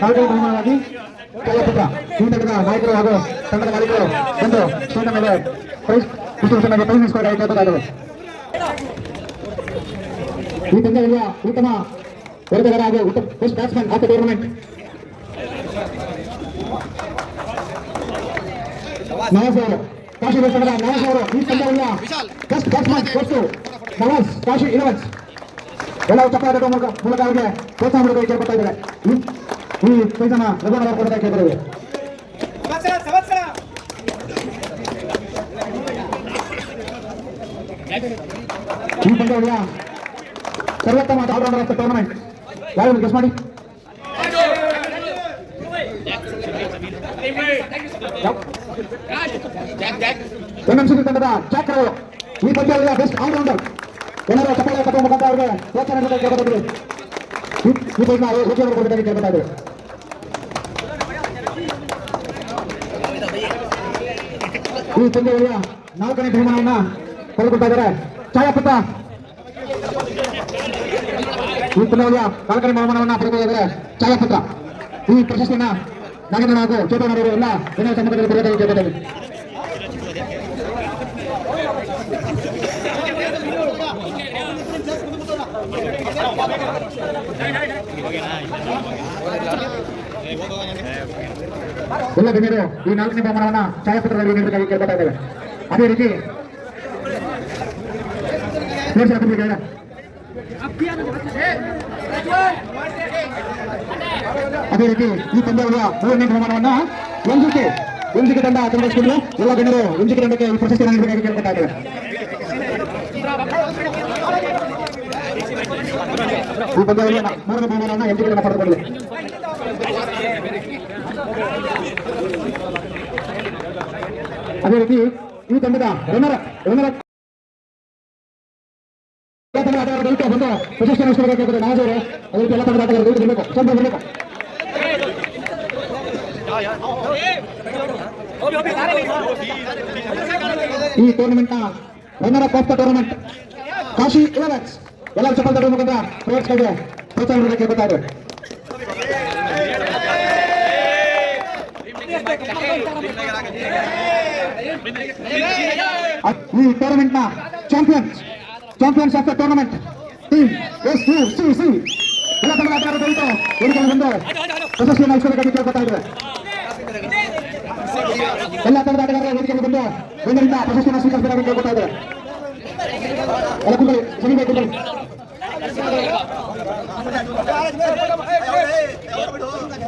ನಾಲ್ಕನೇ ಬಹುಮಾನವಾಗಿ ನಾಯಕರು ಹಾಗೂ ತಂಡದ ಮಾಲೀಕರು ಬಂದು ಸ್ಟೇಜ್ ಮೇಲೆ ಪ್ರೈಸ್ ಅಂತ ಕೇಳಬೇಕಾಗಿದೆ ಈ ತಂಡದಲ್ಲಿ ಉತ್ತಮ ವರದಿಗಾರ ಹಾಗೂ ಉತ್ತಮ best batsman of tournament Nawaz ಅವರು, ಕಾಶಿ ತಂಡದ ನವಾಜ್ ಅವರು ಈ ತಂಡದಲ್ಲಿ ಬೆಸ್ಟ್ ಬ್ಯಾಟ್ಸ್ಮನ್ ಕೊಟ್ಟು ನವಾಜ್, ಕಾಶಿ ಇಲೆವೆನ್ಸ್ ಎಲ್ಲ ಚಪ್ಪಾಳೆ ಮೂಲಕ ಅವರಿಗೆ ಪ್ರೋತ್ಸಾಹ ನೀಡಬೇಕು ಕೇಳ್ಕೊತಾ ಇದ್ದಾರೆ. ಈ- ಪೈಸನ ಪ್ರಧಾನ ಸಂವತ್ಸರ ಸಂವತ್ಸರ ಈ ಪಂದ್ಯಾವಳಿಯ ಸರ್ವೋತ್ತಮ ದ ಟೂರ್ನಮೆಂಟ್ ಯಾರು ಗೆಸ್ ಮಾಡಿ? ಎಂಎಂಸಿ ತಂಡದ ಜಾಕ್ ಈ ಪಂದ್ಯಾವಳಿಯ ಬೆಸ್ಟ್ ಆಲ್ರೌಂಡರ್ ಎಲ್ಲರೂ ಚಪ್ಪಾಳೆ ಕಟ್ಟುವ ಮುಖಾಂತರ ಅವರಿಗೆ ಪ್ರೋತ್ಸಾಹ ನೀಡಬೇಕು ಕೇಳ್ಕೊತಾ ಈ- ರುಚಿ ಅವರು ಕೇಳ್ಕೊತಾ ಈ ಪಂದ್ಯದಲ್ಲಿ ನಾಲ್ಕನೇ ಬಹುಮಾನವನ್ನ ಪಡೆದುಕೊಳ್ತಾ ಇದ್ದಾರೆ. ಛಾಯಾಪುತ್ರ. ಈ ಪಂದ್ಯದಲ್ಲಿ ನಾಲ್ಕನೇ ಬಹುಮಾನವನ್ನ ಪಡೆದುಕೊಳ್ತಾ ಇದ್ದಾರೆ. ಈ ಪ್ರಶಸ್ತಿಯನ್ನ ನಾಗೇಂದ್ರ ಹಾಗೂ ಚೇತನ್ ಅವರು ಎಲ್ಲ ವಿನಯ ಸಮ್ಮುಖದಲ್ಲಿ ಬರಬೇಕು ಕೇಳ್ಕೊಳ್ತೇವೆ ಎಲ್ಲ ಗಣ್ಯರು ಈ ನಾಲ್ಕನೇ ಬಹುಮಾನವನ್ನ ಛಾಯಾಪತ್ರದಲ್ಲಿ ನೀಡಬೇಕಾಗಿ ಕೇಳ್ಕೊತಾ ಇದ್ದೇವೆ ಅದೇ ರೀತಿ ಸ್ಪೋರ್ಟ್ಸ್ ಹಾಕಬೇಕು ಈಗ. ಅದೇ ರೀತಿ ಈ ಪಂದ್ಯಾವಳಿಯ ಮೂರನೇ ಬಹುಮಾನವನ್ನ ಎಂಜಿಕೆ ಎಂಜಿಕೆ ತಂಡ ತಂದಿಸಿಕೊಂಡು ಎಲ್ಲ ಗಣ್ಯರು ಎಂಜಿಕೆ ತಂಡಕ್ಕೆ ಈ ಪ್ರಶಸ್ತಿಯನ್ನು ನೀಡಬೇಕಾಗಿ ಕೇಳ್ಕೊತಾ ಇದ್ದೇವೆ ಈ ಪಂದ್ಯಾವಳಿಯ ಮೂರನೇ ಬಹುಮಾನವನ್ನ ಎಂಜಿಕೆ ತಂಡ ಪಡೆದುಕೊಂಡಿದೆ ಅದೇ ರೀತಿ ಈ ತಂಡದ ರನ್ನರ್ ರನ್ನರ್ ಎಲ್ಲ ತಂಡದ ಆಟಗಾರರು ಬರಬೇಕು ಈ ಟೂರ್ನಮೆಂಟ್ನ runner up tournament Kashi elevens ಎಲ್ಲ ಚಪ್ಪಲ್ ತರುವ ಮುಖಾಂತರ ಪ್ರೋತ್ಸಾಹ ಇದ್ದಾರೆ. ಈ ಟೂರ್ನಮೆಂಟ್ನ champions champions of the tournament team S U C C ಎಲ್ಲ ತಂಡದ ಆಟ ಪ್ರಶಸ್ತಿಯನ್ನು ಇಸ್ಕೊಳ್ಬೇಕಾಗಿ ಕೇಳ್ಕೊತಾ ಎಲ್ಲ ತಂಡದ ಆಟಗಾರರು ವೇದಿಕೆಗೆ ಬಂದು ಒಂದರಿಂದ ಪ್ರಶಸ್ತಿಯನ್ನು ಕೇಳ್ಕೊತಾ ಇದ್ದಾರೆ ಎಲ್ಲ